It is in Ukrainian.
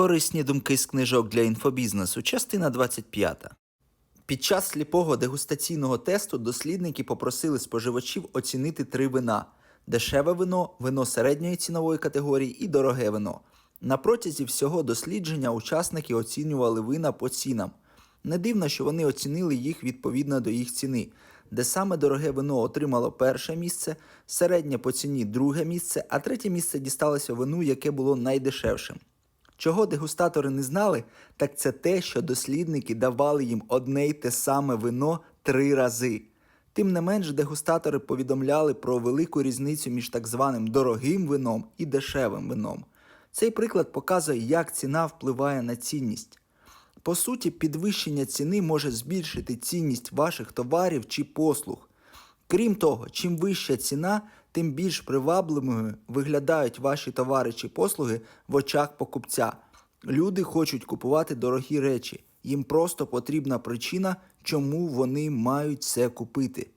Корисні думки з книжок для інфобізнесу, частина 25. Під час сліпого дегустаційного тесту дослідники попросили споживачів оцінити три вина: дешеве вино, вино середньої цінової категорії і дороге вино. На протязі всього дослідження учасники оцінювали вина по цінам. Не дивно, що вони оцінили їх відповідно до їх ціни, де саме дороге вино отримало перше місце, середнє по ціні друге місце, а третє місце дісталося вину, яке було найдешевшим. Чого дегустатори не знали, так це те, що дослідники давали їм одне й те саме вино три рази. Тим не менш, дегустатори повідомляли про велику різницю між так званим дорогим вином і дешевим вином. Цей приклад показує, як ціна впливає на цінність. По суті, підвищення ціни може збільшити цінність ваших товарів чи послуг. Крім того, чим вища ціна, тим більш привабливими виглядають ваші товари чи послуги в очах покупця. Люди хочуть купувати дорогі речі, їм просто потрібна причина, чому вони мають це купити.